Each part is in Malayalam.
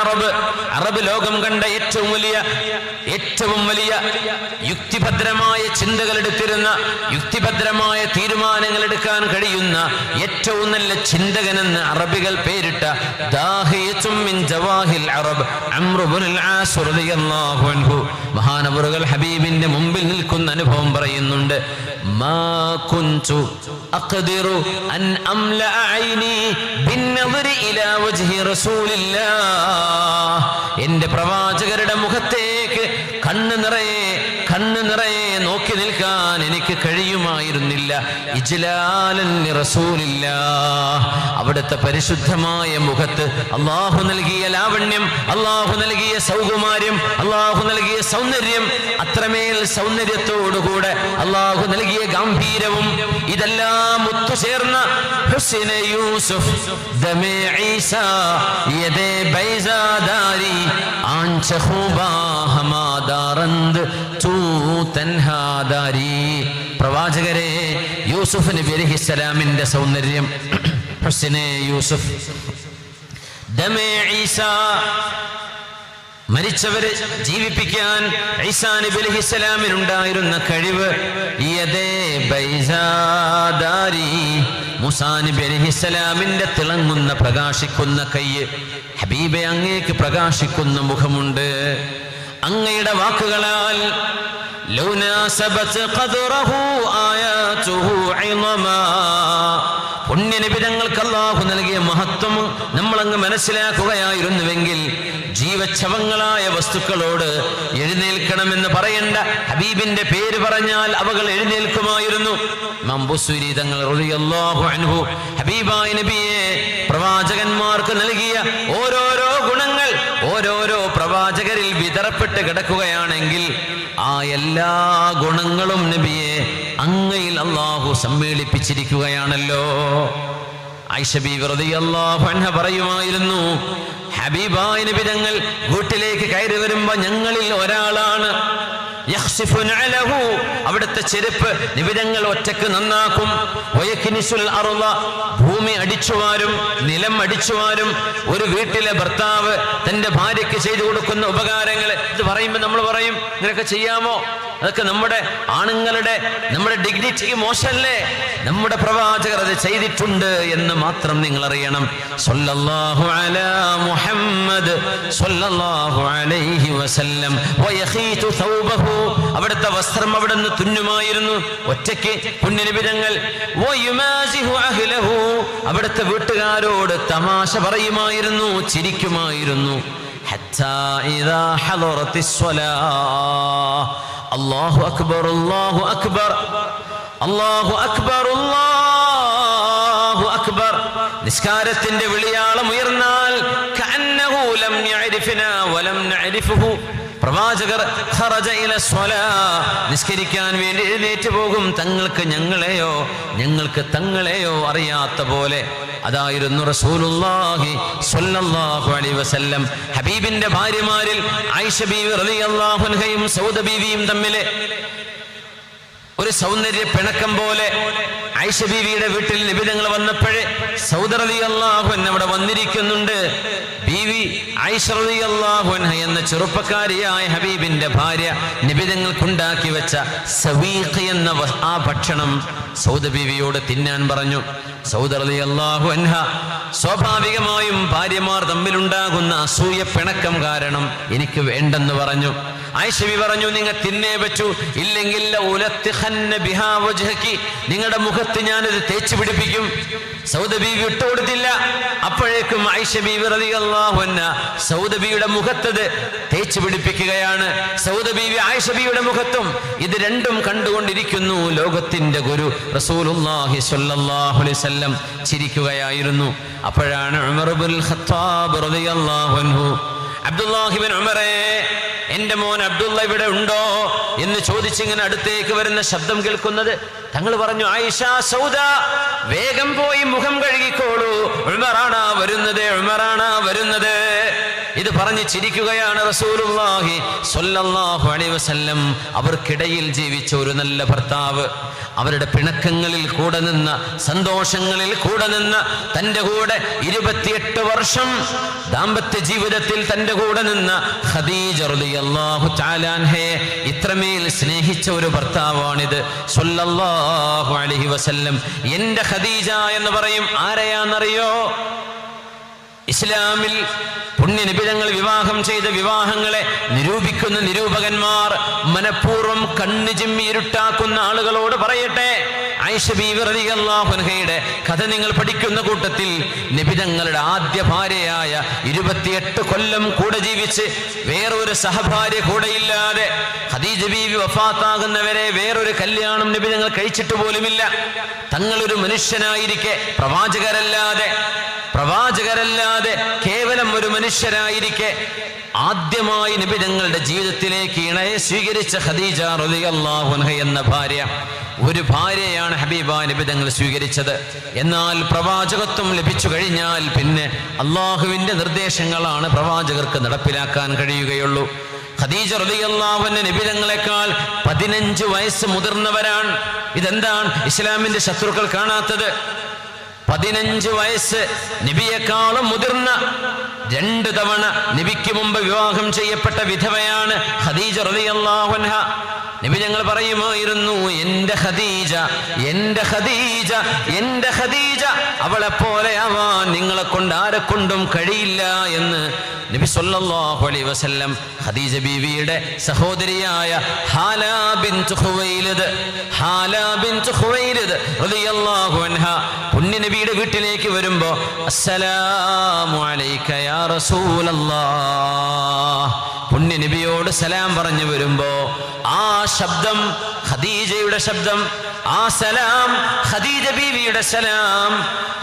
അറബ്. അറബ് ലോകം കണ്ട ഏറ്റവും വലിയ ഏറ്റവും വലിയ യുക്തിഭദ്രമായ ചിന്തകൾ എടുത്തിരുന്ന യുക്തിഭദ്രമായ തീരുമാനങ്ങൾ എടുക്കാൻ കഴിയുന്ന ഏറ്റവും നല്ല ചിന്തകനെന്ന് അറബികൾ പേരിട്ട ജവാഹിൽ അറബ് മഹാനവറുകൾ ഹബീബിന്റെ മുമ്പിൽ നിൽക്കുന്ന അനുഭവം പറയുന്നുണ്ട് എന്റെ പ്രവാചകരുടെ മുഖത്തേക്ക് കണ്ണ് നിറയെ റസൂലില്ല. അവിടുത്തെ പരിശുദ്ധമായ മുഖത്ത് അള്ളാഹു നൽകിയ ലാവണ്യം അള്ളാഹു നൽകിയ സൗകുമാര്യം അള്ളാഹു നൽകിയ സൗന്ദര്യം അത്രമേൽ സൗന്ദര്യത്തോടുകൂടെ അള്ളാഹു നൽകിയ ഗാംഭീരവും ഇതെല്ലാം ഒത്തുചേർന്ന ഹുസിന യൂസുഫ് ദമേ ഈസ യദേ ബൈസാദാരി തൂ തൻഹാദാരി പ്രവാചകരെ യൂസുഫ് നബി അലൈഹിസ്സലാമിന്റെ സൗന്ദര്യം ഹുസ്നെ യൂസുഫ്. ദമേ ഈസ മരിച്ചവരെ ജീവിപ്പിക്കാൻ ഈസാ നബി അലൈഹിസ്സലാമിനുണ്ടായിരുന്ന കഴിവ് ഇയദേ ബൈസാദാരി മുസാ നബി അലൈഹിസ്സലാമിന്റെ തിളങ്ങുന്ന പ്രകാശിക്കുന്ന കയ്യ് ഹബീബെ അങ്ങേക്ക് പ്രകാശിക്കുന്ന മുഖമുണ്ട്. അങ്ങയുടെ വാക്കുകളാൽ ലൗ നാസബത് ഖദ്റഹു ആയാതുഹു ഇളമാ. പുണ്യനിബിതങ്ങൾക്ക് അള്ളാഹു നൽകിയ മഹത്വം നമ്മളങ്ങ് മനസ്സിലാക്കുകയായിരുന്നുവെങ്കിൽ ജീവച്ഛവങ്ങളായ വസ്തുക്കളോട് എഴുന്നേൽക്കണമെന്ന് പറയേണ്ട ഹബീബിന്റെ പേര് പറഞ്ഞാൽ അവകൾ എഴുന്നേൽക്കുമായിരുന്നു. മമ്പുസുരി തങ്ങൾ റളിയല്ലാഹു അൻഹു ഹബീബായ നബിയെ പ്രവാചകന്മാർക്ക് നൽകിയ ഓരോരോ ഗുണങ്ങൾ ഓരോരോ പ്രവാചകരിൽ വിതറപ്പെട്ട് കിടക്കുകയാണെങ്കിൽ എല്ലാ ഗുണങ്ങളും നബിയെ അങ്ങയിൽ അള്ളാഹു സമ്മേളിപ്പിച്ചിരിക്കുകയാണല്ലോ പറയുമായിരുന്നു ഹബീബായ നബി ഞങ്ങൾ വീട്ടിലേക്ക് കയറി വരുമ്പോ ഞങ്ങളിൽ ഒരാളാണ്. അവിടുത്തെ ചെരുപ്പ് നിബിതങ്ങൾ ഒറ്റയ്ക്ക് നന്നാക്കും. ഭൂമി അടിച്ചുവാരും നിലം അടിച്ചുവാരും. ഒരു വീട്ടിലെ ഭർത്താവ് തന്റെ ഭാര്യയ്ക്ക് ചെയ്തു കൊടുക്കുന്ന ഉപകാരങ്ങൾ. ഇത് പറയുമ്പോൾ നമ്മൾ പറയും ഇങ്ങനെയൊക്കെ ചെയ്യാമോ? അതൊക്കെ നമ്മുടെ ആണുങ്ങളുടെ നമ്മുടെ ഡിഗ്നിറ്റിക്ക് മോശമല്ലേ? നമ്മുടെ പ്രവാചകർ അത് ചെയ്തിട്ടുണ്ട് എന്ന് മാത്രം നിങ്ങൾ അറിയണം. സല്ലല്ലാഹു അലാ മുഹമ്മദ് അലൈഹി വസല്ലം. വയഖീതു അവിടുത്തെ വസ്ത്രം അവിടുന്ന് തുന്നുമായിരുന്നു. ഒറ്റയ്ക്ക് പുണ്യനിബിരങ്ങൾ അവിടുത്തെ വീട്ടുകാരോട് തമാശ പറയുമായിരുന്നു ചിരിക്കുമായിരുന്നു. അള്ളാഹു അക്ബർ അള്ളാഹു അക്ബർ അള്ളാഹു അക്ബർ അള്ളാഹു അക്ബർ. നിസ്കാരത്തിന്റെ വിളിയാളം ഉയർന്നാൽ വലം പ്രവാചകർ നിസ്കരിക്കാൻ വേണ്ടി എഴുന്നേറ്റ് പോകും. തങ്ങൾക്ക് ഞങ്ങളെയോ ഞങ്ങൾക്ക് തങ്ങളെയോ അറിയാത്ത പോലെ. അതായിരുന്നു റസൂലുള്ളാഹി സ്വല്ലല്ലാഹു അലൈഹി വസല്ലം. ഹബീബിന്റെ ഭാര്യമാരിൽ ആയിഷ ബീവി റളിയല്ലാഹു അൻഹയും സൗദ ബീവിയും തമ്മിലെ ഒരു സൗന്ദര്യ പിണക്കം പോലെ ആയിഷ ബീവിയുടെ വീട്ടിൽ നിബിധങ്ങൾ വന്നപ്പോഴേ സൗദറലി അള്ളാഹുൻ അവിടെ വന്നിരിക്കുന്നുണ്ട്. ബീവി ആയിഷ റളി അള്ളാഹുൻഹ എന്ന ചെറുപ്പക്കാരിയായ ഹബീബിന്റെ ഭാര്യ നിബിധങ്ങൾക്കുണ്ടാക്കി വെച്ച സവീഖ് എന്ന ആ ഭക്ഷണം സൗദ ബീവിയോട് തിന്നാൻ പറഞ്ഞു. സൗദറലി അള്ളാഹു അൻഹ സ്വാഭാവികമായും ഭാര്യമാർ തമ്മിലുണ്ടാകുന്ന അസൂയ പിണക്കം കാരണം എനിക്ക് വേണ്ടെന്ന് പറഞ്ഞു. ആയിഷബി പറഞ്ഞു നിങ്ങൾ തിന്നേ പറ്റൂ. ഇല്ലെങ്കിൽ. നിങ്ങളുടെ മുഖത്ത് ഞാനിത് തേച്ച് പിടിപ്പിക്കും. സൗദബി വിട്ടുകൊടുത്തില്ല അപ്പോഴേക്കും ആയിഷബി റളിയല്ലാഹുഅൻഹ സൗദബിയുടെ മുഖത്തത് തേച്ച് പിടിപ്പിക്കുകയാണ്. സൗദബീവി ആയിഷബിയുടെ മുഖത്തും ഇത് രണ്ടും കണ്ടുകൊണ്ടിരിക്കുന്നു. ലോകത്തിന്റെ ഗുരു റസൂലുള്ളാഹി സ്വല്ലല്ലാഹു അലൈഹി വസല്ലം ചിരിക്കുകയായിരുന്നു. അപ്പോഴാണ് ഉമർ ഖത്താബ് റളിയല്ലാഹു അൻഹു അബ്ദുല്ലാഹിബിൻ ഉമറേ എന്റെ മോൻ അബ്ദുള്ള ഇവിടെ ഉണ്ടോ എന്ന് ചോദിച്ചിങ്ങനെ അടുത്തേക്ക് വരുന്ന ശബ്ദം കേൾക്കുന്നത്. തങ്ങൾ പറഞ്ഞു ആയിഷ സൗദ വേഗം പോയി മുഖം കഴുകിക്കോളൂ. ഉൾമറാണ വരുന്നത് ഉൾമറാണ വരുന്നത്. ഇത് പറഞ്ഞ് ചിരിക്കുകയാണ് റസൂലുള്ളാഹി സ്വല്ലല്ലാഹു അലൈഹി വസല്ലം. അവർക്കിടയിൽ ജീവിച്ച ഒരു നല്ല ഭർത്താവ് അവരുടെ പിണക്കങ്ങളിൽ കൂടെ നിന്ന് സന്തോഷങ്ങളിൽ കൂടെ നിന്ന് തന്റെ കൂടെ ഇരുപത്തിയെട്ട് വർഷം ദാമ്പത്യ ജീവിതത്തിൽ തന്റെ കൂടെ നിന്ന് ഖദീജ റളിയല്ലാഹു ഇത്രമേൽ സ്നേഹിച്ച ഒരു ഭർത്താവാണിത്. സ്വല്ലല്ലാഹു അലൈഹി വസല്ലം. എന്റെ ഖദീജ എന്ന് പറയും ആരെയാണെന്നറിയോ ഇസ്ലാമിൽ പുണ്യനിബിതങ്ങൾ വിവാഹം ചെയ്ത വിവാഹങ്ങളെ നിരൂപിക്കുന്ന നിരൂപകന്മാർ മനഃപൂർവം കണ്ണു ചിമ്മി ഇരുട്ടാക്കുന്ന ആളുകളോട് പറയട്ടെ. ആയിഷ ബീവി റളിയല്ലാഹു അൻഹയുടെ കഥ നിങ്ങൾ പഠിക്കുന്ന കൂട്ടത്തിൽ നിബിതങ്ങളുടെ ആദ്യ ഭാര്യയായ ഇരുപത്തിയെട്ട് കൊല്ലം കൂടെ ജീവിച്ച് വേറൊരു സഹഭാര്യ കൂടെയില്ലാതെ ഖദീജ ബീവി വഫാത്താകുന്നവരെ വേറൊരു കല്യാണം നിബിതങ്ങൾ കഴിച്ചിട്ട് പോലുമില്ല. തങ്ങളൊരു മനുഷ്യനായിരിക്കെ പ്രവാചകരല്ലാതെ പ്രവാചകരല്ലാതെ കേവലം ഒരു മനുഷ്യരായിരിക്കെ ആദ്യമായി നിബിതങ്ങളുടെ ജീവിതത്തിലേക്ക് ഇണയെ സ്വീകരിച്ച ഖദീജ റളിയല്ലാഹു അൻഹ എന്ന ഭാര്യ ഒരു ഭാര്യയാണ് ഹബീബ നിബിതങ്ങൾ സ്വീകരിച്ചത്. എന്നാൽ പ്രവാചകത്വം ലഭിച്ചു കഴിഞ്ഞാൽ പിന്നെ അള്ളാഹുവിന്റെ നിർദ്ദേശങ്ങളാണ് പ്രവാചകർക്ക് നടപ്പിലാക്കാൻ കഴിയുകയുള്ളൂ. ഖദീജ റളിയല്ലാഹുവിന്റെ നിബിതങ്ങളെക്കാൾ പതിനഞ്ച് വയസ്സ് മുതിർന്നവരാണ്. ഇതെന്താണ്? ഇസ്ലാമിന്റെ ശത്രുക്കൾ കാണാത്തത്? പതിനഞ്ച് വയസ്സ് നബിയെക്കാളും മുതിർന്ന രണ്ട് തവണ നബിക്ക് മുമ്പ് വിവാഹം ചെയ്യപ്പെട്ട വിധവയാണ് ഖദീജ റളിയല്ലാഹു അൻഹ. നബി ഞങ്ങൾ പറയുമായിരുന്നു എന്റെ ഖദീജ എന്റെ ഖദീജ എന്റെ ഖദീജ അവളെ പോലെ ആവാൻ നിങ്ങളെ കൊണ്ട് ആരെ കൊണ്ടും കഴിയില്ല എന്ന് നബി സല്ലല്ലാഹു അലൈഹി വസല്ലം ഖദീജ ബീവിയുടെ സഹോദരിയായ ഹാല ബിൻത് ഖുവൈലദ് ഹാല ബിൻത് ഖുവൈലദ് റളിയല്ലാഹു അൻഹ പുണ്യ നബിയുടെ വീട്ടിലേക്ക് വരുമ്പോൾ അസ്സലാമു അലൈക യാ റസൂലല്ലാഹ്. പുണ്യ നബിയോട് സലാം പറഞ്ഞു വരുമ്പോ ആ ശബ്ദം ഖദീജയുടെ ശബ്ദം ആ സലാം ഖദീജ ബീവിയുടെ സലാം.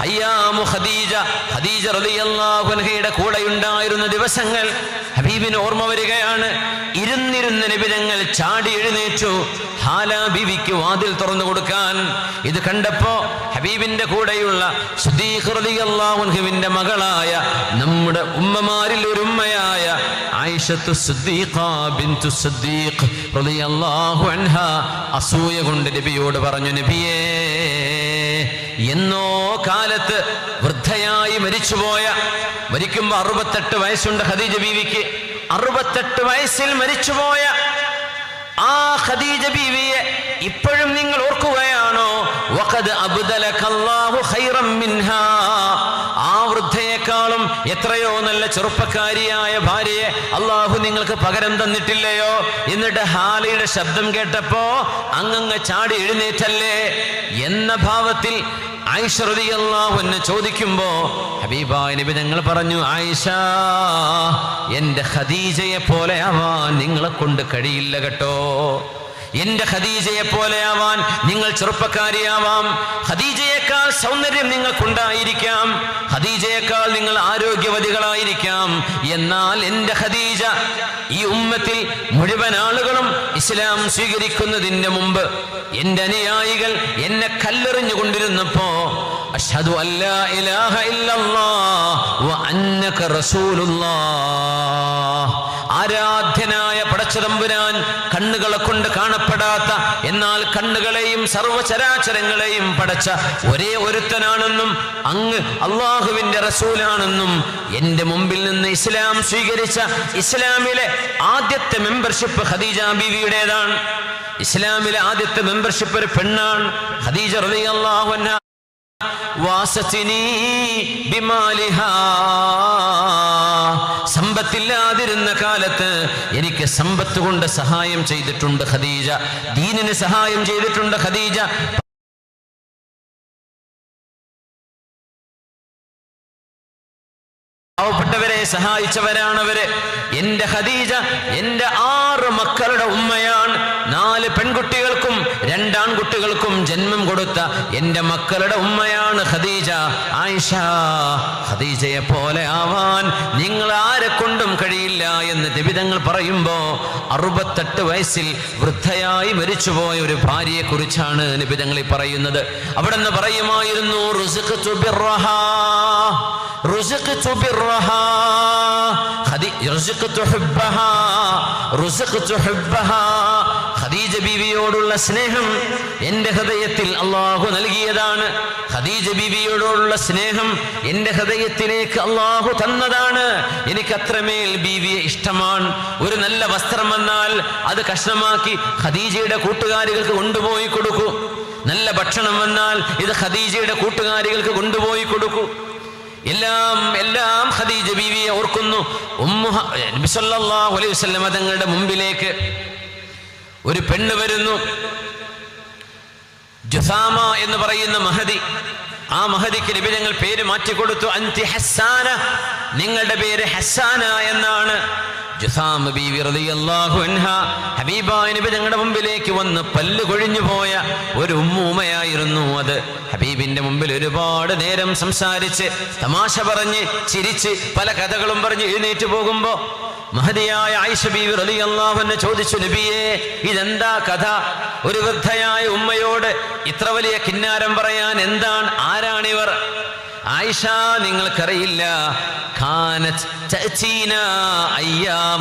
അയ്യാമു ഖദീജ ഖദീജ റളിയല്ലാഹു അൻഹയുടെ കൂടെ ഉണ്ടായിരുന്ന ദിവസങ്ങൾ ഹബീബിന് ഓർമ്മ വരികയാണ്. ഇരുന്നിരുന്ന നിബിതങ്ങൾ ചാടി എഴുന്നേറ്റു. ഹാല ബീവിക്ക് വാതിൽ തുറന്നു കൊടുക്കാൻ. ഇത് കണ്ടപ്പോ ഹബീബിന്റെ കൂടെയുള്ള സുദീഖ് റളിയല്ലാഹു അൻഹുവിന്റെ മകളായ നമ്മുടെ ഉമ്മമാരിൽ ഒരു ഉമ്മയായ ആയിഷത്തു ബിന്തു സുദ്ദീഖ് റളിയല്ലാഹു അൻഹ. അസൂയ കൊണ്ട് നബിയോട് പറഞ്ഞു നബിയേ എന്നോ കാലത്ത് വൃദ്ധയായി മരിച്ചുപോയ മരിക്കുമ്പോ അറുപത്തെട്ട് വയസ്സുണ്ട് ഖദീജ ബീവിക്ക്. അറുപത്തെട്ട് വയസ്സിൽ മരിച്ചുപോയ ആ ഖദീജ ബീവിയെ ഇപ്പോഴും നിങ്ങൾ ഓർക്കുകയാണോ? വഖദ് അബ്ദലകല്ലാഹു ഖൈറം മിൻഹാ. ആ വൃദ്ധയെക്കാളും എത്രയോ നല്ല ചെറുപ്പക്കാരിയായ ഭാര്യയെ അള്ളാഹു നിങ്ങൾക്ക് പകരം തന്നിട്ടില്ലയോ? എന്നിട്ട് ഹാലയുടെ ശബ്ദം കേട്ടപ്പോ അങ്ങങ്ങ് ചാടി എഴുന്നേറ്റല്ലേ? എന്ന ഭാവത്തിൽ ആയിഷ റളിയല്ലാഹു അൻഹ ചോദിക്കുമ്പോ ഹബീബായ നബി ഞങ്ങൾ പറഞ്ഞു ആയിഷ എന്റെ ഖദീജയെ പോലെ ആവാൻ നിങ്ങളെ കൊണ്ട് കഴിയില്ല കേട്ടോ. എന്റെ ഖദീജയെ പോലെയാവാൻ നിങ്ങൾ ചെറുപ്പക്കാരിയാവാം. ഖദീജയേക്കാൾ സൗന്ദര്യം നിങ്ങൾക്കുണ്ടായിരിക്കാം. ഖദീജയേക്കാൾ നിങ്ങൾ ആരോഗ്യവതികളായിരിക്കാം. എന്നാൽ എന്റെ ഖദീജ ഈ ഉമ്മത്തിൽ മുഴുവൻ ആളുകളും ഇസ്ലാം സ്വീകരിക്കുന്നതിന് മുമ്പ് എന്റെ അനുയായികൾ എന്നെ കല്ലെറിഞ്ഞു കൊണ്ടിരുന്നപ്പോ അഷ്ഹദു അല്ലാ ഇലാഹ ഇല്ലല്ലാഹ് വ അന്നക ആരാധ്യനായ പടച്ചതമ്പുരാൻ കണ്ണുകളെ കൊണ്ട് കാണപ്പെടാത്ത എന്നാൽ കണ്ണുകളെയും സർവചരാചരങ്ങളെയും പടച്ച ഒരേ ഒരുത്തനാണെന്നും അങ്ങ് അള്ളാഹുവിന്റെ റസൂലാണെന്നും എന്റെ മുമ്പിൽ നിന്ന് ഇസ്ലാം സ്വീകരിച്ച ഇസ്ലാമിലെ ആദ്യത്തെ മെമ്പർഷിപ്പ് ഖദീജ ബീവിയുടേതാണ്. ഇസ്ലാമിലെ ആദ്യത്തെ മെമ്പർഷിപ്പ് ഒരു പെണ്ണാണ്. ഖദീജ റളിയല്ലാഹു അൻഹ വാസത്തിനീ ബിമാലിഹ. സമ്പത്തില്ലാതിരുന്ന കാലത്ത് എനിക്ക് സമ്പത്ത് കൊണ്ട് സഹായം ചെയ്തിട്ടുണ്ട് ഖദീജ. ദീനിന് സഹായം ചെയ്തിട്ടുണ്ട് ഖദീജ. പാവപ്പെട്ടവരെ സഹായിച്ചവരാണവര്. എന്റെ ഖദീജ എന്റെ ആറ് മക്കളുടെ ഉമ്മയാണ്. നാല് പെൺകുട്ടികൾക്കും രണ്ടാൺകുട്ടികൾക്കും ജന്മം കൊടുത്ത എന്റെ മക്കളുടെ ഉമ്മയാണ് ഖദീജ. ആയിഷ ഖദീജയെ പോലെ ആവാൻ നിങ്ങൾ ആരെ കൊണ്ടും കഴിയില്ല എന്ന് നിബിതങ്ങൾ പറയുമ്പോൾ അറുപത്തെട്ട് വയസ്സിൽ വൃദ്ധയായി മരിച്ചുപോയ ഒരു ഭാര്യയെ കുറിച്ചാണ് ഈ പറയുന്നത്. അവിടെ നിന്ന് പറയുമായിരുന്നു റുസ്ഖ്തു ഖദീജ ബീവിയോടുള്ള സ്നേഹം എന്റെ ഹൃദയത്തിൽ അള്ളാഹു നൽകിയതാണ്. ഖദീജ ബീവിയോടുള്ള സ്നേഹം എന്റെ ഹൃദയത്തിലേക്ക് അള്ളാഹു തന്നതാണ്. എനിക്ക് അത്രമേൽ ബീവിയെ ഇഷ്ടമാണ്. ഒരു നല്ല വസ്ത്രം വന്നാൽ അത് കഷ്ണമാക്കി ഖദീജയുടെ കൂട്ടുകാരികൾക്ക് കൊണ്ടുപോയി കൊടുക്കൂ. നല്ല ഭക്ഷണം വന്നാൽ ഇത് ഖദീജയുടെ കൂട്ടുകാരികൾക്ക് കൊണ്ടുപോയി കൊടുക്കൂ. എല്ലാം എല്ലാം ഖദീജ ബീവിയെ ഓർക്കുന്നു. ഉമ്മു സല്ലല്ലാഹു അലൈഹി വസല്ലം തങ്ങളുടെ മുമ്പിലേക്ക് ഒരു പെണ്ണ് വരുന്നു. ജുസാമ എന്ന് പറയുന്ന മഹതി. ആ മഹതിക്ക് നബി ഞങ്ങൾ പേര് മാറ്റിക്കൊടുത്തു. അന്തി ഹസ്സാന. നിങ്ങളുടെ പേര് ഹസ്സാന എന്നാണ്. ജുസാമ അൻഹ ഞങ്ങളുടെ മുമ്പിലേക്ക് വന്ന് പല്ല് കൊഴിഞ്ഞു പോയ ഒരു ഉമ്മൂമ്മയായിരുന്നു അത്. ഹബീബിന്റെ മുമ്പിൽ ഒരുപാട് നേരം സംസാരിച്ച് തമാശ പറഞ്ഞ് ചിരിച്ച് പല കഥകളും പറഞ്ഞ് എഴുന്നേറ്റ് പോകുമ്പോ മഹതിയായ ആയിഷ അലി അൻഹ ചോദിച്ചു നബിയെ ഇതെന്താ കഥ? ഒരു വൃദ്ധയായ ഉമ്മയോട് ഇത്ര വലിയ കിന്നാരം പറയാൻ എന്താണ്? ആരാണിവർ? ആയിഷ നിങ്ങൾക്കറിയില്ല.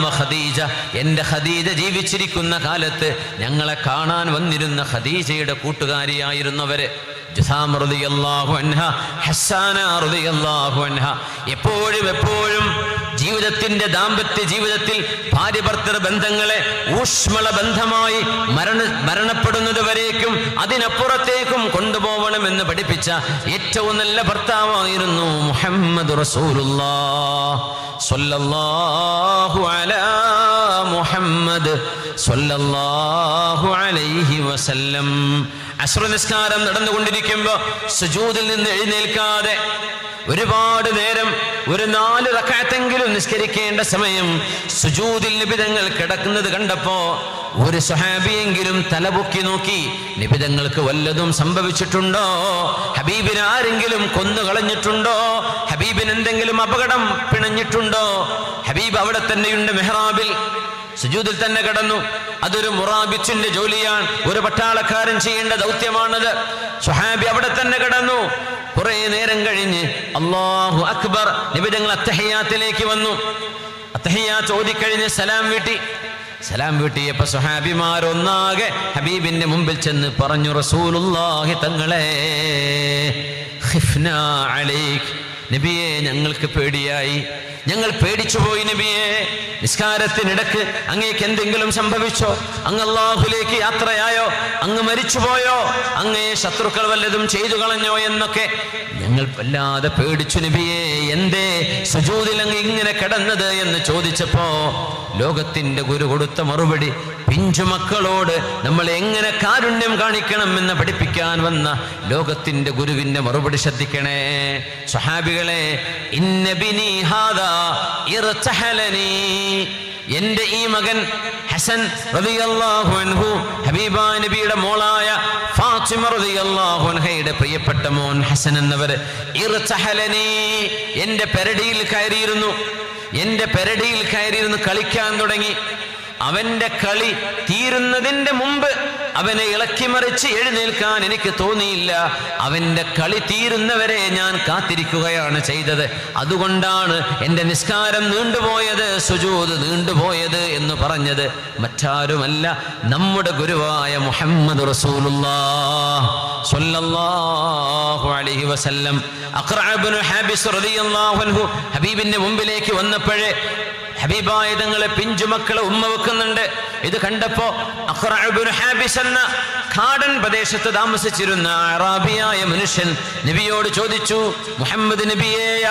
ഖദീജ. എന്റെ ഖദീജ ജീവിച്ചിരിക്കുന്ന കാലത്ത് ഞങ്ങളെ കാണാൻ വന്നിരുന്ന ഖദീജയുടെ കൂട്ടുകാരിയായിരുന്നവര്. എപ്പോഴും എപ്പോഴും ജീവിതത്തിന്റെ ദാമ്പത്യ ജീവിതത്തിൽ ഭാര്യ ഭർത്തൃ ബന്ധങ്ങളെ ഊഷ്മള ബന്ധമായി മരണ മരണപ്പെടുന്നത് വരേക്കും അതിനപ്പുറത്തേക്കും കൊണ്ടുപോകണമെന്ന് പഠിപ്പിച്ച ഏറ്റവും നല്ല ഭർത്താവായിരുന്നു മുഹമ്മദ് മുഹമ്മദ് അലൈഹി വസല്ലം. അസ്ര നിസ്കാരം സുജൂദിൽ നിന്ന് എഴുന്നേൽക്കാതെ ഒരുപാട് നേരം ഒരു നാല് റക്കാത്തെങ്കിലും നിസ്കരിക്കേണ്ട സമയം സുജൂതിൽ നിബിതങ്ങൾ കിടക്കുന്നത് കണ്ടപ്പോ ഒരു സ്വഹാബിയെങ്കിലും തലപൊക്കി നോക്കി നിബിതങ്ങൾക്ക് വല്ലതും സംഭവിച്ചിട്ടുണ്ടോ? ഹബീബിന് ആരെങ്കിലും കൊന്നു കളഞ്ഞിട്ടുണ്ടോ? ഹബീബിന് എന്തെങ്കിലും അപകടം പിണഞ്ഞിട്ടുണ്ടോ? ഹബീബ് അവിടെ തന്നെയുണ്ട് മെഹ്റാബിൽ. സുജൂദിൽ തന്നെ കടന്നു. അതൊരു മുറാബിച്ചിന്റെ ജോലിയാണ്. ഒരു പട്ടാളക്കാരൻ ചെയ്യേണ്ട ദൗത്യമാണത്. സുഹാബി അവിടെ തന്നെ കടന്നു. കുറെ നേരം കഴിഞ്ഞ് അള്ളാഹു അക്ബർ നിബിധങ്ങൾ അത്തഹയ്യാത്തിലേക്ക് വന്നു. അത്തഹയ്യാത്ത് ഓതിക്കഴിഞ്ഞ് സലാം വീട്ടി. സലാം വീട്ടിയപ്പോ സുഹാബിമാരൊന്നാകെ ഹബീബിന്റെ മുമ്പിൽ ചെന്ന് പറഞ്ഞു റസൂലുള്ളാഹി തങ്ങളെ നബിയെ ഞങ്ങൾക്ക് പേടിയായി. ഞങ്ങൾ പേടിച്ചു പോയി നബിയെ. നിസ്കാരത്തിനിടക്ക് അങ്ങേക്ക് എന്തെങ്കിലും സംഭവിച്ചോ? അങ്ങ് അള്ളാഹുലേക്ക് യാത്രയായോ? അങ്ങ് മരിച്ചുപോയോ? അങ്ങേ ശത്രുക്കൾ വല്ലതും ചെയ്തു കളഞ്ഞോ എന്നൊക്കെ ഞങ്ങൾ വല്ലാതെ പേടിച്ചു നബിയെ. എന്തേ സുജൂതിൽ അങ്ങ് ഇങ്ങനെ കിടന്നത് എന്ന് ചോദിച്ചപ്പോ ലോകത്തിന്റെ ഗുരു കൊടുത്ത മറുപടി പിഞ്ചു മക്കളോട് നമ്മൾ എങ്ങനെ കാരുണ്യം കാണിക്കണം എന്ന് പഠിപ്പിക്കാൻ വന്ന ലോകത്തിന്റെ ഗുരുവിന്റെ മറുപടി ശ്രദ്ധിക്കണേ. സ്വഹാബികളെ ഇന്നബിനി ഹാദാ ഇർതഹലനി എന്റെ ഈ മകൻ ഹസൻ റളിയല്ലാഹു അൻഹു ഹബീബ നബിയുടെ മോളായ ഫാത്തിമ റളിയല്ലാഹു അൻഹയുടെ പ്രിയപ്പെട്ട മോൻ ഹസൻ എന്നവർ ഇർതഹലനി എന്റെ പെരടിയിൽ കയറിയിരുന്നു. എന്റെ പെരടിയിൽ കയറിയിരുന്ന് കളിക്കാൻ തുടങ്ങി. അവന്റെ കളി തീരുന്നതിന്റെ മുമ്പ് അവനെ ഇളക്കിമറിച്ച് എഴുന്നേൽക്കാൻ എനിക്ക് തോന്നിയില്ല. അവന്റെ കളി തീരുന്നവരെ ഞാൻ കാത്തിരിക്കുകയാണ് ചെയ്തത്. അതുകൊണ്ടാണ് എന്റെ നിസ്കാരം നീണ്ടുപോയത് സുജൂത് നീണ്ടുപോയത് എന്ന് പറഞ്ഞത്. മറ്റാരുമല്ല നമ്മുടെ ഗുരുവായ മുഹമ്മദ് അലൈഹി വസല്ലം. ഹാബിസ് റളിയല്ലാഹു അൻഹു ഹബീബിന്റെ മുമ്പിലേക്ക് വന്നപ്പോഴേ ഹബീബായ തങ്ങളെ പിഞ്ചുമക്കളെ ഉമ്മ വെക്കുന്നുണ്ട്. ഇത് കണ്ടപ്പോ ഹാബിസ് എന്ന കാടൻ പ്രദേശത്ത് താമസിച്ചിരുന്ന അറാബിയായ മനുഷ്യൻ നബിയോട് ചോദിച്ചു മുഹമ്മദ് നബിയെ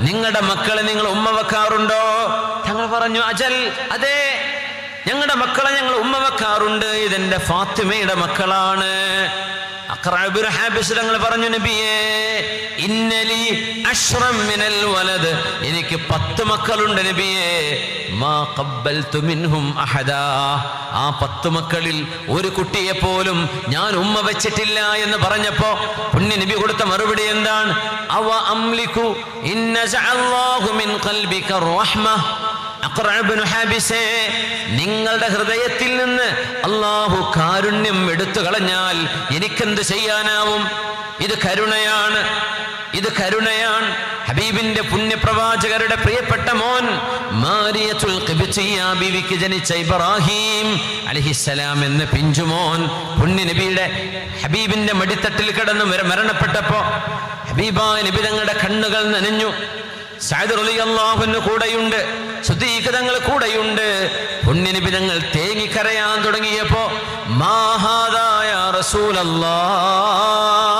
നിങ്ങളുടെ മക്കളെ നിങ്ങൾ ഉമ്മ വെക്കാറുണ്ടോ? തങ്ങൾ പറഞ്ഞു അജൽ അതെ ഞങ്ങളുടെ മക്കളെ ഞങ്ങൾ ഉമ്മ വെക്കാറുണ്ട്. ഇതെന്റെ ഫാത്തിമയുടെ മക്കളാണ്. അഖ്റഅബിൻ ഹാബിസ് തങ്ങൾ പറഞ്ഞു നബിയേ ഇന്നലി അഷ്റം വലദ്. എനിക്ക് പത്ത് മക്കളുണ്ട് നബിയേ. മാ മിൻഹും അഹദാ. ആ പത്ത് മക്കളിൽ ഒരു കുട്ടിയെ പോലും ഞാൻ ഉമ്മ വെച്ചിട്ടില്ല എന്ന് പറഞ്ഞപ്പോ പുണ്യ നബി കൊടുത്ത മറുപടി എന്താണ്? അവ അംലിക്കു മിൻ ഖൽബിക റഹ്മ. നിങ്ങളുടെ ഹൃദയത്തിൽ നിന്ന് അള്ളാഹു കാരുണ്യം എടുത്തു കളഞ്ഞാൽ എനിക്കെന്ത് ചെയ്യാനാവും? ഇത് കരുണയാണ്. ഇത് കരുണയാണ്. ഹബീബിന്റെ പുണ്യപ്രവാചകരുടെ പ്രിയപ്പെട്ട മോൻ മാരിയത്തുൽ ബിവിക്ക് ജനിച്ച ഇബ്രാഹിം അലഹിസ്സലാം എന്ന പിഞ്ചുമോൻ പുണ്യ നബിയുടെ ഹബീബിന്റെ മടിത്തട്ടിൽ കിടന്ന് മര- മരണപ്പെട്ടപ്പോ ഹബീബായ നബി തങ്ങളുടെ കണ്ണുകൾ നനഞ്ഞു. സഅദ് റളിയല്ലാഹുവിന് കൂടെയുണ്ട്. ശുദ്ധീകൃതങ്ങൾ തങ്ങൾ കൂടെയുണ്ട്. പുണ്യനബി തങ്ങൾ തേങ്ങിക്കരയാൻ തുടങ്ങിയപ്പോ മാഹാദായ റസൂലല്ലാഹ്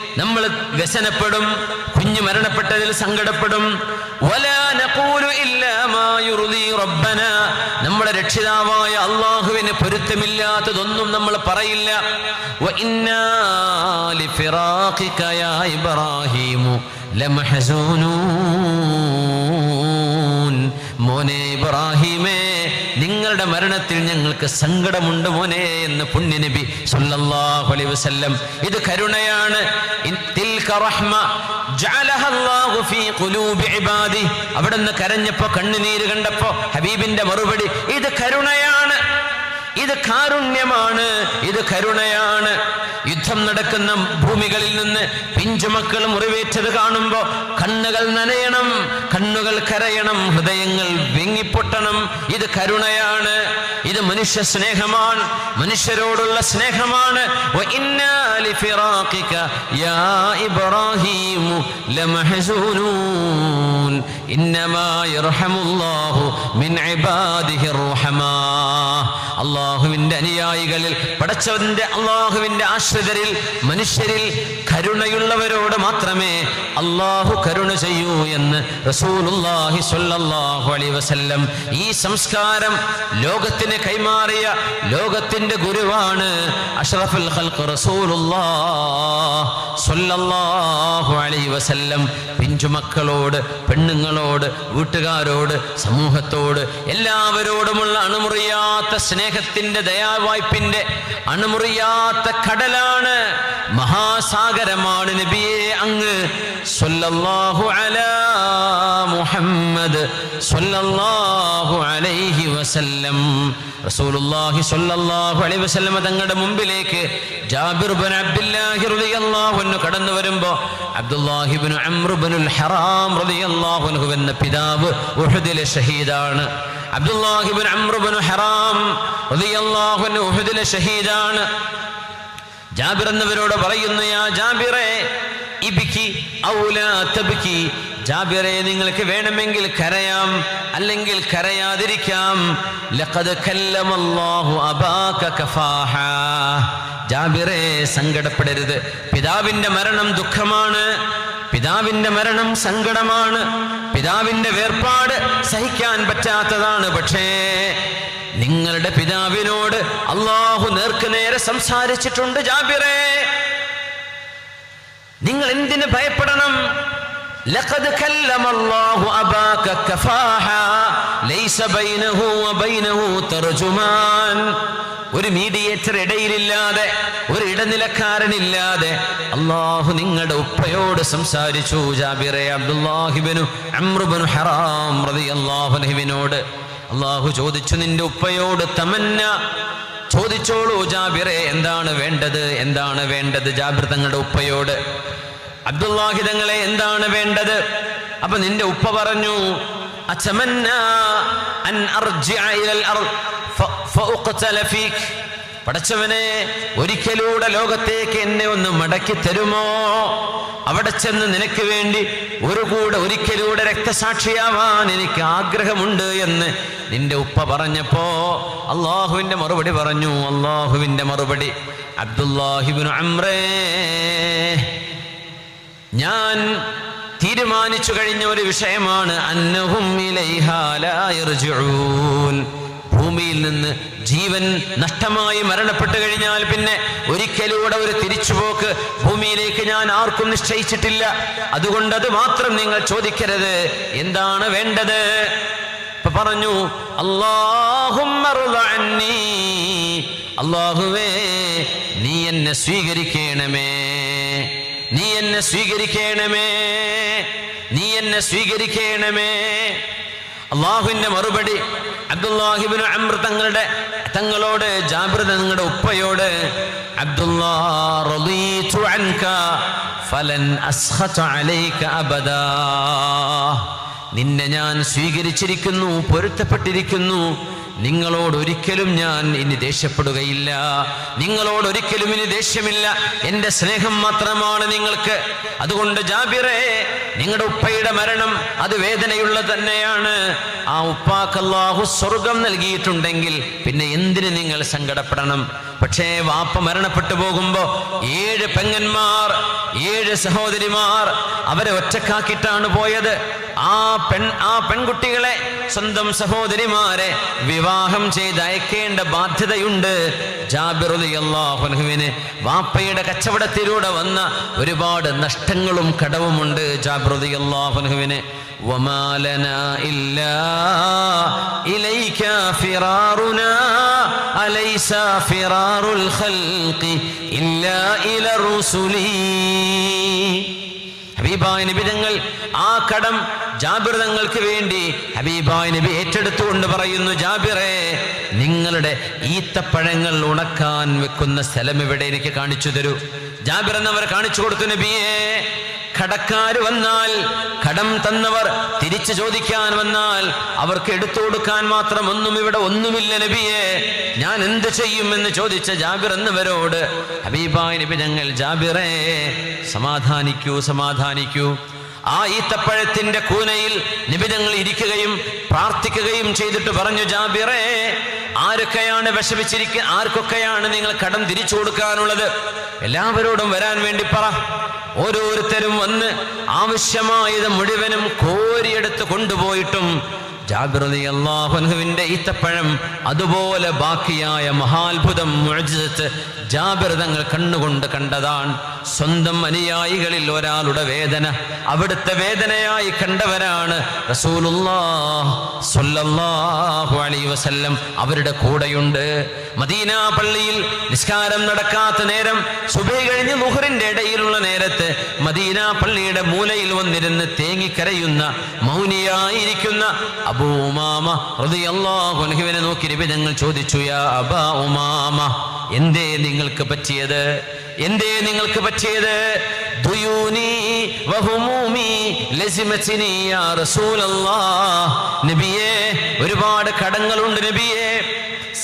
നമ്മൾ വ്യസനപ്പെടും കുഞ്ഞു മരണപ്പെട്ടതിൽ സങ്കടപ്പെടും. നമ്മുടെ രക്ഷിതാവായ അള്ളാഹുവിന് പൊരുത്തമില്ലാത്തതൊന്നും നമ്മൾ പറയില്ല. ഇബ്രാഹീമു മോനെ ഇബ്രാഹിമേ നിങ്ങളുടെ മരണത്തിൽ ഞങ്ങൾക്ക് സങ്കടമുണ്ട് മോനെ എന്ന് പുണ്യനബി സല്ലല്ലാഹു അലൈഹി വസല്ലം. ഇത് കരുണയാണ്. ഇബാദി. അവിടുന്ന് കരഞ്ഞപ്പോ കണ്ണുനീര് കണ്ടപ്പോ ഹബീബിന്റെ മറുപടി ഇത് കരുണയാണ്. ഇത് കാരുണ്യമാണ്. ഇത് കരുണയാണ്. യുദ്ധം നടക്കുന്ന ഭൂമികളിൽ നിന്ന് പിഞ്ചുമക്കൾ മുറിവേറ്റത് കാണുമ്പോൾ കണ്ണുകൾ നനയണം കണ്ണുകൾ കരയണം ഹൃദയങ്ങൾ വെങ്ങിപ്പൊട്ടണം. ഇത് കരുണയാണ് ഇത് മനുഷ്യ സ്നേഹമാണ് മനുഷ്യരോടുള്ള സ്നേഹമാണ്. അള്ളാഹുവിന്റെ അനുയായികളിൽ പടച്ചവന്റെ അള്ളാഹുവിന്റെ ആശ്രിതരിൽ മനുഷ്യരിൽ കരുണയുള്ളവരോട് മാത്രമേ അള്ളാഹു കരുണ ചെയ്യൂ എന്ന് സ്വല്ലല്ലാഹു അലൈഹി വസല്ലം ഈ സംസ്കാരം ലോകത്തിന് കൈമാറിയ ലോകത്തിന്റെ ഗുരുവാണ് അഷ്റഫുൽ ഖൽഖ് റസൂലുള്ളാഹ് സ്വല്ലല്ലാഹു അലൈഹി വസല്ലം. പിഞ്ചുമക്കളോട് പെണ്ണുങ്ങളോട് വീട്ടുകാരോട് സമൂഹത്തോട് എല്ലാവരോടുമുള്ള അണുമുറിയാത്ത സ്നേഹത്തിന്റെ ദയാവായ്പിന്റെ അണുമുറിയാത്ത കടലാണ് മഹാസാഗരമാണ് നബിയെ അങ്ങ്. സ്വല്ലല്ലാഹു അലാ മുഹമ്മദ് സല്ലല്ലാഹു അലൈഹി വസല്ലം. റസൂലുള്ളാഹി സല്ലല്ലാഹു അലൈഹി തങ്ങളുടെ മുമ്പിലേക്ക് ജാബിർ റളിയല്ലാഹു അൻഹു കടന്നു വരുമ്പോൾ ഹറാം റളിയല്ലാഹു അൻഹു എന്ന പിതാവ് ഷഹീദാണ്. അബ്ദുല്ലാഹി ഹറാം റളിയല്ലാഹു അൻഹു ഷഹീദാണ്. ജാബിർ എന്നവരോട് പറയുന്നു യാ ജാബിറെ ജാബിറെ നിങ്ങൾക്ക് വേണമെങ്കിൽ കരയാം അല്ലെങ്കിൽ കരയാതിരിക്കാം. ജാബിറെ സങ്കടപ്പെടരുത്. പിതാവിന്റെ മരണം ദുഃഖമാണ്. പിതാവിന്റെ മരണം സങ്കടമാണ്. പിതാവിന്റെ വേർപാട് സഹിക്കാൻ പറ്റാത്തതാണ്. പക്ഷേ നിങ്ങളുടെ പിതാവിനോട് അള്ളാഹു നേർക്കുനേരെ സംസാരിച്ചിട്ടുണ്ട് ജാബിറേ. നിങ്ങൾ എന്തിന് ഭയപ്പെടണം لقد كلم الله أباك كفاحا ليس بينه وبينه ترجمان ഒരു മീഡിയേറ്റർ ഇടയിലില്ലാതെ ഒരു ഇടനിലക്കാരനില്ലാതെ അള്ളാഹു നിങ്ങളുടെ ഉപ്പയോട് സംസാരിച്ചു ജാബിറെ അബ്ദുല്ലാഹിബിനു അമ്രുബിനു ഹറാം റളിയല്ലാഹുവിനോട് അള്ളാഹു ചോദിച്ചു നിന്റെ ഉപ്പയോട് തമന്ന ചോദിച്ചോളൂ ജാബിറെ എന്താണ് വേണ്ടത്? എന്താണ് വേണ്ടത്? ജാബിർ തങ്ങളുടെ ഉപ്പയോട്. അബ്ദുല്ലാഹി തങ്ങളെ എന്താണ് വേണ്ടത്? അപ്പൊ നിന്റെ ഉപ്പ പറഞ്ഞു അൻ പടച്ചവനെ ഒരിക്കലൂടെ ലോകത്തേക്ക് എന്നെ ഒന്ന് മടക്കി തരുമോ അവിടെ ചെന്ന് നിനക്ക് വേണ്ടി ഒരു കൂടെ ഒരിക്കലൂടെ രക്തസാക്ഷിയാവാൻ എനിക്ക് ആഗ്രഹമുണ്ട് എന്ന് നിന്റെ ഉപ്പ പറഞ്ഞപ്പോ അള്ളാഹുവിന്റെ മറുപടി പറഞ്ഞു അള്ളാഹുവിന്റെ മറുപടി അബ്ദുല്ലാഹിബിൻ അമ്രേ ഞാൻ തീരുമാനിച്ചു കഴിഞ്ഞ ഒരു വിഷയമാണ് അന്നഹും. ഭൂമിയിൽ നിന്ന് ജീവൻ നഷ്ടമായി മരണപ്പെട്ടു കഴിഞ്ഞാൽ പിന്നെ ഒരിക്കലൂടെ ഒരു തിരിച്ചുപോക്ക് ഭൂമിയിലേക്ക് ഞാൻ ആർക്കും നിശ്ചയിച്ചിട്ടില്ല. അതുകൊണ്ട് അത് മാത്രം നിങ്ങൾ ചോദിക്കരുത്. എന്താണ് വേണ്ടത്? പറഞ്ഞു അള്ളാഹും അള്ളാഹുവേ നീ എന്നെ സ്വീകരിക്കണമേ. നീ എന്നെ സ്വീകരിക്കണമേ. നീ എന്നെ സ്വീകരിക്കണമേ. അള്ളാഹുവിന്റെ മറുപടി അബ്ദുല്ലാഹിബിന് അമ്ര തങ്ങളുടെ തങ്ങളോട് ജാബിർ തങ്ങളുടെ ഉപ്പയോട് നിന്നെ ഞാൻ സ്വീകരിച്ചിരിക്കുന്നു പൊരുത്തപ്പെട്ടിരിക്കുന്നു. നിങ്ങളോട് ഒരിക്കലും ഞാൻ ഇനി ദേഷ്യപ്പെടുകയില്ല. നിങ്ങളോട് ഒരിക്കലും ഇനി ദേഷ്യമില്ല. എന്റെ സ്നേഹം മാത്രമാണ് നിങ്ങൾക്ക്. അതുകൊണ്ട് ജാബിറേ നിങ്ങളുടെ ഉപ്പയുടെ മരണം അത് വേദനയുള്ള തന്നെയാണ്. ആ ഉപ്പാക്കല്ലാഹു സ്വർഗം നൽകിയിട്ടുണ്ടെങ്കിൽ പിന്നെ എന്തിന് നിങ്ങൾ സങ്കടപ്പെടണം? പക്ഷേ വാപ്പ മരണപ്പെട്ടു പോകുമ്പോൾ ഏഴ് പെങ്ങന്മാർ ഏഴ് സഹോദരിമാർ അവരെ ഒറ്റക്കാക്കിയിട്ടാണ് പോയത്. ആ പെൺ ആ പെൺകുട്ടികളെ സ്വന്തം സഹോദരിമാരെ വിവാഹം ചെയ്ത് അയക്കേണ്ട ബാധ്യതയുണ്ട് ജാബിറുലിയല്ലാഹുനുവിന് വാപ്പയുടെ കച്ചവടത്തിലൂടെ വന്ന ഒരുപാട് നഷ്ടങ്ങളും കടവുമുണ്ട് ജാബിറുലിയല്ലാഹുനുവിന് وما لنا إلا إليك فرارنا أليس فرار الخلق إلا إلى الرسل ഹബീബായ നബി തങ്ങൾ ആ കടം ജാബിർ തങ്ങൾക്ക് വേണ്ടി ഹബീബായ നബി ഏറ്റെടുത്തുകൊണ്ട് പറയുന്നു ജാബിറെ നിങ്ങളുടെ ഈത്തപ്പഴങ്ങൾ ഉണക്കാൻ വെക്കുന്ന സ്ഥലം ഇവിടെ എനിക്ക് കാണിച്ചു തരൂ. ജാബിർ എന്നവർ കാണിച്ചു കൊടുത്തു നബിയെ കടക്കാര് വന്നാൽ കടം തന്നവർ തിരിച്ചു ചോദിക്കാൻ വന്നാൽ അവർക്ക് എടുത്തു കൊടുക്കാൻ മാത്രം ഒന്നും ഇവിടെ ഒന്നുമില്ല നബിയെ. ഞാൻ എന്ത് ചെയ്യും എന്ന് ചോദിച്ച ജാബിർ എന്നവരോട് ഹബീബായ് നബി ഞങ്ങൾ ജാബിറെ സമാധാനിക്കൂ സമാധാനിക്കൂ. ആ ഈത്തപ്പഴത്തിന്റെ കൂനയിൽ നിബിധങ്ങൾ ഇരിക്കുകയും പ്രാർത്ഥിക്കുകയും ചെയ്തിട്ട് പറഞ്ഞു ജാബിറേ ആരൊക്കെയാണ് വിഷമിച്ചിരിക്കുക ആർക്കൊക്കെയാണ് നിങ്ങൾ കടം തിരിച്ചു കൊടുക്കാനുള്ളത്? എല്ലാവരോടും വരാൻ വേണ്ടി പറ. ഓരോരുത്തരും വന്ന് ആവശ്യമായത് മുഴുവനും കോരിയെടുത്ത് കൊണ്ടുപോയിട്ടും ജാബിർ അള്ളാഹുനുവിന്റെ ഈത്തപ്പഴം അതുപോലെ ബാക്കിയായ മഹാത്ഭുതം മുഅ്ജിസത്ത് ജാഗ്രതങ്ങൾ തങ്ങൾ കണ്ണുകൊണ്ട് കണ്ടതാണ്. സ്വന്തം അനുയായികളിൽ ഒരാളുടെ വേദന അവിടുത്തെ വേദനയായി കണ്ടവരാണ് അലൈഹി വസല്ലം. അവരുടെ കൂടെയുണ്ട്. മദീന പള്ളിയിൽ നിസ്കാരം നടക്കാത്ത നേരം സുബൈ കഴിഞ്ഞ് മുഹറിന്റെ ഇടയിലുള്ള നേരത്ത് മദീന പള്ളിയുടെ മൂലയിൽ വന്നിരുന്ന് തേങ്ങിക്കരയുന്ന മൗനിയായിരിക്കുന്ന അബൂ ഉമാമ റളിയല്ലാഹു അൻഹുവിനെ നോക്കി രവി ഞങ്ങൾ ചോദിച്ചു യാ അബാ ഉമാമ എന്തേ നിങ്ങൾക്ക് പറ്റിയത്? എന്തേ നിങ്ങൾക്ക് പറ്റിയത്? ദുയൂനി വഹുമൂമി ലസിമത്തിനി യാ റസൂലല്ലാഹ്. നബിയേ ഒരുപാട് കടങ്ങളുണ്ട് നബിയെ.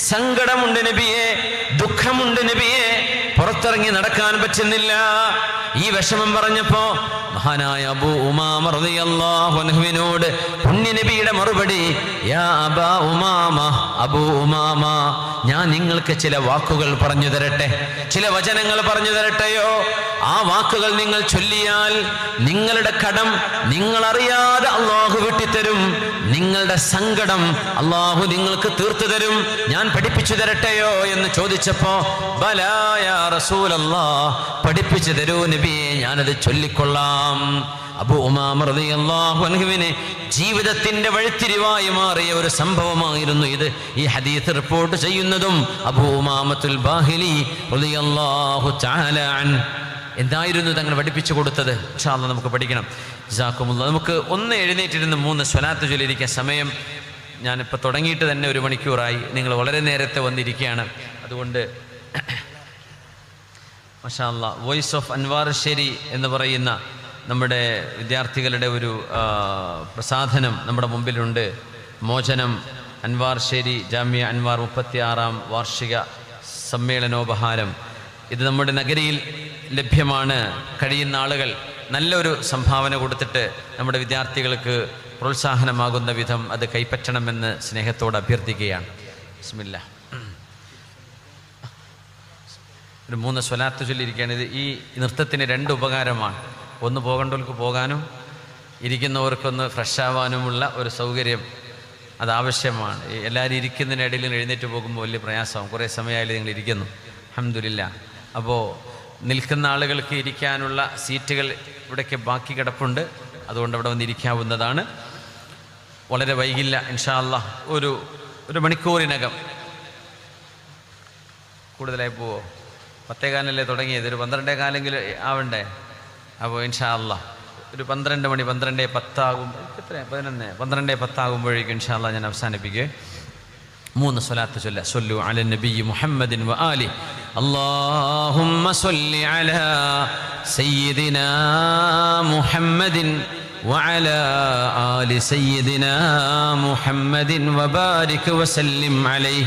സങ്കടമുണ്ട് നബിയെ. ദുഃഖമുണ്ട് നബിയെ. പുറത്തിറങ്ങി നടക്കാൻ പറ്റുന്നില്ല. ഈ വിഷമം പറഞ്ഞപ്പോ മഹാനായ അബു ഉമാമറിയോട് റളിയല്ലാഹു അൻഹുവിനോട് പുണ്യ നബിയുടെ മറുപടി യാ ഉമാമ ഉമാമ ഞാൻ നിങ്ങൾക്ക് ചില വാക്കുകൾ പറഞ്ഞു തരട്ടെ. ചില വചനങ്ങൾ പറഞ്ഞു തരട്ടെയോ? ആ വാക്കുകൾ നിങ്ങൾ ചൊല്ലിയാൽ നിങ്ങളുടെ കടം നിങ്ങൾ അറിയാതെ അള്ളാഹു വിട്ടിത്തരും. നിങ്ങളുടെ സങ്കടം അള്ളാഹു നിങ്ങൾക്ക് തീർത്തു തരും ഞാൻ പഠിപ്പിച്ചു തരട്ടെയോ? എന്ന് ചോദിച്ചപ്പോ ബലായ പഠിപ്പിച്ചു തരൂ നബിയെ ഞാനത് ചൊല്ലിക്കൊള്ളാം. അബു ഉമാമറിയാഹുവിന് ജീവിതത്തിന്റെ വഴിത്തിരിവായി മാറിയ ഒരു സംഭവമായിരുന്നു ഇത്. ഈ ഹദീസ് റിപ്പോർട്ട് ചെയ്യുന്നതും അബു ഉമാമത്തുൽ ബാഹിലി റളിയല്ലാഹു തആല അൻ എന്തായിരുന്നു തങ്ങൾ പഠിപ്പിച്ചു കൊടുത്തത്? ഇൻഷാ അല്ലാഹ് നമുക്ക് പഠിക്കണം. ജാക്കുമുള്ള നമുക്ക് ഒന്ന് എഴുന്നേറ്റിരുന്ന് മൂന്ന് സ്വലാത്ത് ചൊല്ലിയിരിക്കാൻ സമയം ഞാനിപ്പോൾ തുടങ്ങിയിട്ട് തന്നെ ഒരു മണിക്കൂറായി. നിങ്ങൾ വളരെ നേരത്തെ വന്നിരിക്കുകയാണ്. അതുകൊണ്ട് മഷാല്ല വോയിസ് ഓഫ് അൻവാർ അൻവാർശ്ശേരി എന്ന് പറയുന്ന നമ്മുടെ വിദ്യാർത്ഥികളുടെ ഒരു പ്രസാധനം നമ്മുടെ മുമ്പിലുണ്ട്. മോചനം അൻവാർ അൻവാർശ്ശേരി ജാമ്യ അൻവാർ മുപ്പത്തിയാറാം വാർഷിക സമ്മേളനോപഹാരം. ഇത് നമ്മുടെ നഗരിയിൽ ലഭ്യമാണ്. കഴിയുന്ന ആളുകൾ നല്ലൊരു സംഭാവന കൊടുത്തിട്ട് നമ്മുടെ വിദ്യാർത്ഥികൾക്ക് പ്രോത്സാഹനമാകുന്ന വിധം അത് കൈപ്പറ്റണമെന്ന് സ്നേഹത്തോട് അഭ്യർത്ഥിക്കുകയാണ്. ബിസ്മില്ലാ. ഒരു മൂന്ന് സ്വലാത്ത് ചൊല്ലിയിരിക്കുകയാണ് ഇത് ഈ നൃത്തത്തിന് രണ്ട് ഉപകാരമാണ്. ഒന്ന് പോകേണ്ടവർക്ക് പോകാനും ഇരിക്കുന്നവർക്കൊന്ന് ഫ്രഷ് ആവാനുമുള്ള ഒരു സൗകര്യം അത് ആവശ്യമാണ്. എല്ലാവരും ഇരിക്കുന്നതിനിടയിൽ എഴുന്നേറ്റ് പോകുമ്പോൾ വലിയ പ്രയാസമാണ് കുറേ സമയമായാലും നിങ്ങൾ ഇരിക്കുന്നു. അഹമ്മദില്ല അപ്പോൾ നിൽക്കുന്ന ആളുകൾക്ക് ഇരിക്കാനുള്ള സീറ്റുകൾ ഇവിടേക്ക് ബാക്കി കിടപ്പുണ്ട്. അതുകൊണ്ട് അവിടെ വന്നിരിക്കാവുന്നതാണ് വളരെ വൈകില്ല ഇൻഷാല്ല ഒരു ഒരു മണിക്കൂറിനകം. കൂടുതലായി പോവോ? പത്തേകാലല്ലേ തുടങ്ങിയത് ഒരു പന്ത്രണ്ടേ കാലെങ്കിലും ആവണ്ടേ അപ്പോൾ ഇൻഷാ അല്ലാ ഒരു പന്ത്രണ്ട് മണി പന്ത്രണ്ടേ പത്താകും എത്ര പതിനൊന്ന് പന്ത്രണ്ടേ പത്താകുമ്പോഴേക്കും ഇൻഷാ അല്ലാ ഞാൻ അവസാനിപ്പിക്കുക മൂന്ന് സ്വലാത്ത് ചൊല്ല സൊല്ലു അല നബി മുഹമ്മദിൻ വ ആലി اللهم صل على سيدنا محمد وعلى آل سيدنا محمد وبارك وسلم عليه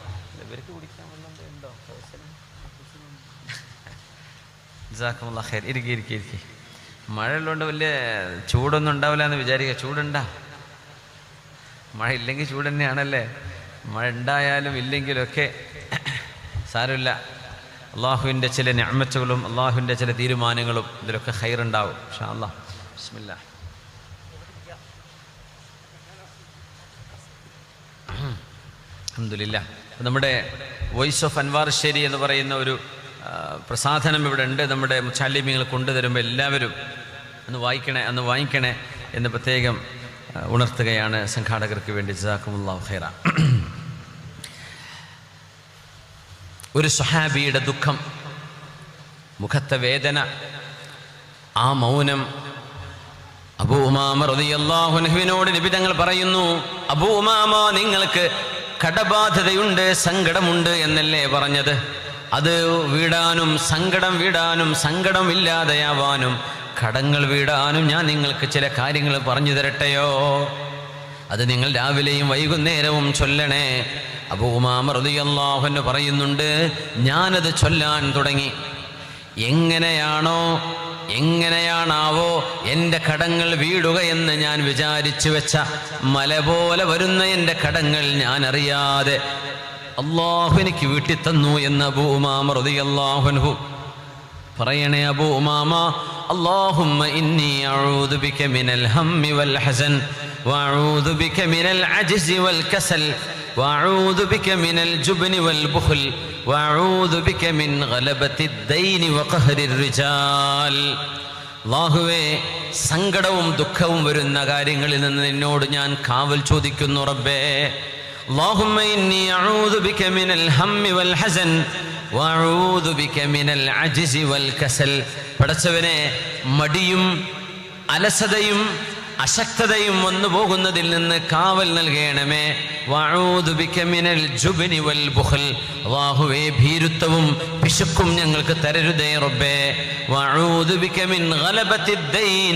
ജസാക്കുമുള്ള ഖൈർ. ഇരിക്കി ഇരിക്കി ഇരിക്കി. മഴ ഉള്ളതുകൊണ്ട് വലിയ ചൂടൊന്നും ഉണ്ടാവില്ല എന്ന് വിചാരിക്കുക. ചൂടുണ്ടാ? മഴ ഇല്ലെങ്കിൽ ചൂട് തന്നെയാണല്ലേ? മഴ ഉണ്ടായാലും ഇല്ലെങ്കിലും ഒക്കെ സാരമില്ല. അള്ളാഹുവിന്റെ ചില ഞാമച്ചുകളും അള്ളാഹുവിന്റെ ചില തീരുമാനങ്ങളും ഇതിലൊക്കെ ഹൈറുണ്ടാവും ഷാ അള്ളാഹ് ബിസ്മില്ലാ. അഹമ്മദില്ല നമ്മുടെ വോയിസ് ഓഫ് അൻവാർ ശരി എന്ന് പറയുന്ന ഒരു പ്രസാധനം ഇവിടെ ഉണ്ട്. നമ്മുടെ മുച്ചാലിമ്യങ്ങൾ കൊണ്ടുതരുമ്പോൾ എല്ലാവരും അന്ന് വായിക്കണേ അന്ന് വാങ്ങിക്കണേ എന്ന് പ്രത്യേകം ഉണർത്തുകയാണ് സംഘാടകർക്ക് വേണ്ടി. ജസാക്കുമുല്ലാ ഖൈറ. ഒരു സുഹാബിയുടെ ദുഃഖം മുഖത്തെ വേദന ആ മൗനം. അബൂ നിബിതങ്ങൾ പറയുന്നു അബൂമാമ നിങ്ങൾക്ക് കടബാധ്യതയുണ്ട് സങ്കടമുണ്ട് എന്നല്ലേ പറഞ്ഞത്. അത് വീടാനും സങ്കടം വീടാനും സങ്കടം ഇല്ലാതെയാവാനും കടങ്ങൾ വീടാനും ഞാൻ നിങ്ങൾക്ക് ചില കാര്യങ്ങൾ പറഞ്ഞു തരട്ടെയോ? അത് നിങ്ങൾ രാവിലെയും വൈകുന്നേരവും ചൊല്ലണേ. അബൂ പറയുന്നുണ്ട് ഞാനത് ചൊല്ലാൻ തുടങ്ങി. എങ്ങനെയാണോ എങ്ങനെയാണാവോ എന്റെ കടങ്ങൾ വീടുക എന്ന് ഞാൻ വിചാരിച്ചു വെച്ച മല പോലെ വരുന്ന എന്റെ കടങ്ങൾ ഞാൻ അറിയാതെ അള്ളാഹു എനിക്ക് വീട്ടി തന്നു എന്ന് അബൂ ഉമാമ റളിയല്ലാഹു പറയണേ അബൂ ഉമാമ اللهم إني أعوذ بك من الهم والحزن وأعوذ بك من العجز والكسل وأعوذ بك من الجبن والبخل وأعوذ بك من غلبة الدين وقهر الرجال അള്ളാഹുവേ സങ്കടവും ദുഃഖവും വരുന്ന കാര്യങ്ങളിൽ നിന്ന് നിന്നോട് ഞാൻ കാവൽ ചോദിക്കുന്നു റബ്ബേ اللهم إني أعوذ بك من الهم والحزن وأعوذ بك من العجز والكسل പടച്ചവനെ മടിയും അലസതയും അശക്തതയും വന്നു പോകുന്നതിൽ നിന്ന് കാവൽ നൽകണമേ. വഅഊദു ബിക മിനൽ ജുബ്നി വൽ ബുഹൽ അല്ലാഹുവേ ഭീരുത്വവും പിശുക്കും ഞങ്ങൾക്ക് തരരുതേ റബ്ബേ. വഅഊദു ബിക മിൻ ഗലബത്തി ദൈൻ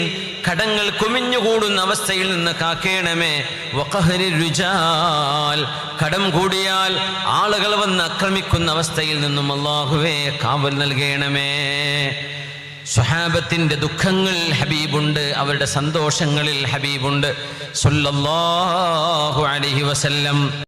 കടങ്ങൾ കുമിഞ്ഞുകൂടുന്ന അവസ്ഥയിൽ നിന്ന് കാക്കേണമേ. വഖഹരി രുജാൽ. കടം കൂടിയാൽ ആളുകൾ വന്ന് ആക്രമിക്കുന്ന അവസ്ഥയിൽ നിന്നും അള്ളാഹുവേ കാവൽ നൽകണമേ. സ്വഹാബത്തിന്റെ ദുഃഖങ്ങൾ ഹബീബുണ്ട് അവരുടെ സന്തോഷങ്ങളിൽ ഹബീബുണ്ട്. സല്ലല്ലാഹു അലൈഹി വസല്ലം